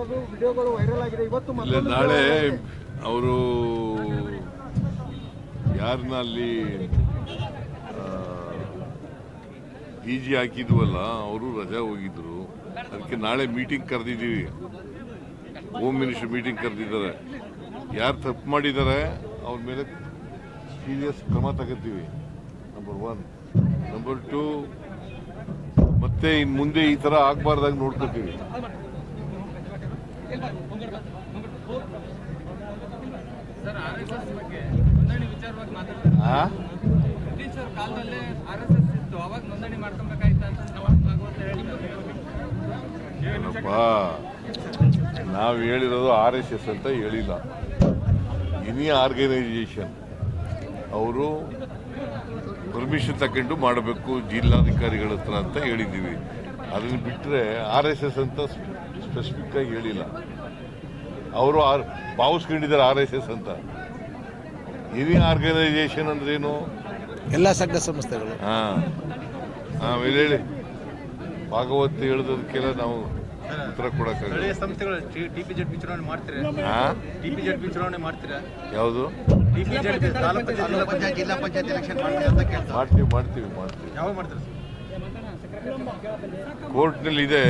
ಇರೋದು ವಿಡಿಯೋಗಳು ವೈರಲ್ ಆಗಿದೆ. ಇವತ್ತು ಇಲ್ಲ ನಾಳೆ ಅವರು ಯಾರನ್ನ ಅಲ್ಲಿ ಡಿ ಜಿ ಹಾಕಿದ್ವಲ್ಲ ಅವರು ರಜಾ ಹೋಗಿದ್ರು. ಅದಕ್ಕೆ ನಾಳೆ ಮೀಟಿಂಗ್ ಕರೆದಿದ್ದೀವಿ. ಹೋಮ್ ಮಿನಿಸ್ಟರ್ ಮೀಟಿಂಗ್ ಕರೆದಿದ್ದಾರೆ. ಯಾರು ತಪ್ಪು ಮಾಡಿದ್ದಾರೆ ಅವ್ರ ಮೇಲೆ ಸೀರಿಯಸ್ ಕ್ರಮ ತಗೋತೀವಿ. ನಂಬರ್ ಒನ್ ನಂಬರ್ ಟು ಮತ್ತೆ ಇನ್ನು ಮುಂದೆ ಈ ಥರ ಆಗಬಾರ್ದಾಗ ನೋಡ್ಕೋತೀವಿ. ನಾವು ಹೇಳಿರೋದು ಆರ್ ಎಸ್ ಎಸ್ ಅಂತ ಹೇಳಿಲ್ಲ. ಎನಿ ಆರ್ಗನೈಸೇಷನ್ ಅವರು ಪರ್ಮಿಷನ್ ತಗೊಂಡು ಮಾಡಬೇಕು ಜಿಲ್ಲಾಧಿಕಾರಿಗಳ ಹತ್ರ ಅಂತ ಹೇಳಿದ್ದೀವಿ. ಅದನ್ನು ಬಿಟ್ಟರೆ ಆರ್ ಎಸ್ ಎಸ್ ಅಂತ ಸ್ಪೆಸಿಫಿಕ್ ಆಗಿ ಹೇಳಿಲ್ಲ. ಅವರು ಆರ್ ಭಾವಿಸ್ಕೊಂಡಿದ್ದಾರೆ ಆರ್ ಎಸ್ ಎಸ್ ಅಂತ. ಎನಿ ಆರ್ಗನೈಸೇಷನ್ ಅಂದ್ರೇನು? ಎಲ್ಲ ಸಂಘ ಸಂಸ್ಥೆಗಳು. ಹಾಂ. ಆಮೇಲೆ ಹೇಳಿ. ಭಾಗವತ್ ಹೇಳಿದದಕ್ಕೆಲ್ಲ ನಾವು ಉತ್ತರ ಕೊಡಕ್ಕೆ ಸ್ಥಳೀಯ ಸಂಸ್ಥೆಗಳು ಟಿಪಿಜೆಡ್ ಚುನಾವಣೆ ಮಾಡ್ತೀರಾ? ಹಾ? ಟಿಪಿಜೆಡ್ ಚುನಾವಣೆ ಮಾಡ್ತೀರಾ? ಯಾವುದು? ಟಿಪಿಜೆಡ್ ತಾಲೂಕು ಜಿಲ್ಲಾ ಪಂಚಾಯತ್ ಜಿಲ್ಲಾ ಪಂಚಾಯತ್ ಎಲೆಕ್ಷನ್ ಮಾಡ್ತೀರಾ ಅಂತ ಕೇಳ್ತಾರೆ ಮಾಡ್ತೀವಿ ಮಾಡ್ತೀವಿ ಮಾಡ್ತೀವಿ. ಯಾವಾಗ ಮಾಡ್ತೀರಾ? ಕೋರ್ಟ್ನಲ್ಲಿ ಇದೆ.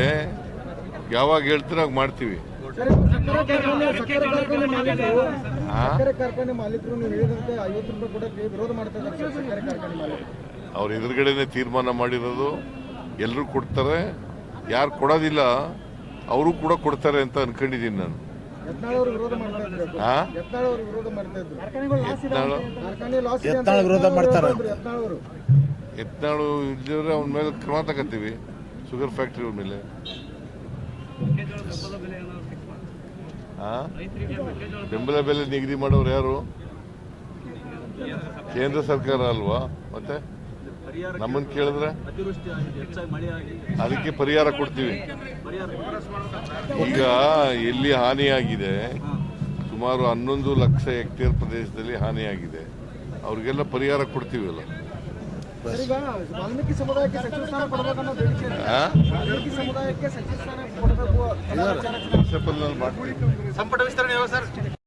ಯಾವಾಗ ಹೇಳ್ತೀರ ಆಗ ಮಾಡ್ತೀವಿ. ಸರ್, ಸಕ್ಕರೆ ಕಾರ್ಖಾನೆ ಮಾಲೀಕರು ಹಾ ಸಕ್ಕರೆ ಕಾರ್ಖಾನೆ ಮಾಲೀಕರು ನೀವು ಹೇಳಿದಂತೆ ಐವತ್ತು ರೂಪಾಯಿ ಕೊಡಕ್ಕೆ ವಿರೋಧ ಮಾಡ್ತಾ ಇದ್ದಾರೆ ಸರ್ ಸಕ್ಕರೆ ಕಾರ್ಖಾನೆ ಮಾಲೀಕರು ಅವ್ರ ಎದುರುಗಡೆನೆ ತೀರ್ಮಾನ ಮಾಡಿರೋದು. ಎಲ್ಲರೂ ಕೊಡ್ತಾರೆ. ಯಾರು ಕೊಡೋದಿಲ್ಲ ಅವರು ಕೂಡ ಕೊಡ್ತಾರೆ ಅಂತ ಅನ್ಕೊಂಡಿದ್ದೀನಿ ನಾನು. ಯತ್ನಾಳ್ ಅವರು ವಿರೋಧ ಮಾಡ್ತಾ ಇದ್ರು ಹಾ ಯತ್ನಾಳ್ ಅವರು ವಿರೋಧ ಮಾಡ್ತಾ ಇದ್ರು. ಯತ್ನಾಳು ಕಾರ್ಖಾನೆ ಲಾಸ್ ಇದೆ ಅಂತ ಯತ್ನಾಳ್ ವಿರೋಧ ಮಾಡ್ತಾರೆ. ಯತ್ನಾಳ್ ಅವರು ಯತ್ನಾಳು ಇಲ್ಲಿದ್ರೆ ಅವನ ಮೇಲೆ ಕ್ರಮ ತಗೋತೀವಿ. ಶುಗರ್ ಫ್ಯಾಕ್ಟ್ರಿ ಮೇಲೆ. ಹಾಂ ಬೆಂಬಲ ಬೆಲೆ ನಿಗದಿ ಮಾಡೋರು ಯಾರು? ಕೇಂದ್ರ ಸರ್ಕಾರ ಅಲ್ವಾ? ಮತ್ತೆ? ನಮ್ಮನ್ನು ಕೇಳಿದ್ರೆ? ಅದಕ್ಕೆ ಪರಿಹಾರ ಕೊಡ್ತೀವಿ. ಈಗ ಎಲ್ಲಿ ಹಾನಿಯಾಗಿದೆ? ಸುಮಾರು ಹನ್ನೊಂದು ಲಕ್ಷ ಹೆಕ್ಟೇರ್ ಪ್ರದೇಶದಲ್ಲಿ ಹಾನಿಯಾಗಿದೆ. ಅವ್ರಿಗೆಲ್ಲ ಪರಿಹಾರ ಕೊಡ್ತೀವಲ್ಲ? ಸರ್, ಈಗ ವಾಲ್ಮೀಕಿ ಸಮುದಾಯಕ್ಕೆ ಸಚಿವ ಸ್ಥಾನ ಕೊಡಬೇಕನ್ನೋ ಬೇಡಿಕೆ ಇದೆ. ವಾಲ್ಮೀಕಿ ಸಮುದಾಯಕ್ಕೆ ಸಚಿವ ಸ್ಥಾನ ಕೊಡಬೇಕು ಸಂಪಟ ಮಾಡ್ತೀವಿ. ಸಂಪುಟ ವಿಸ್ತರಣೆ ಯಾವ ಸರ್?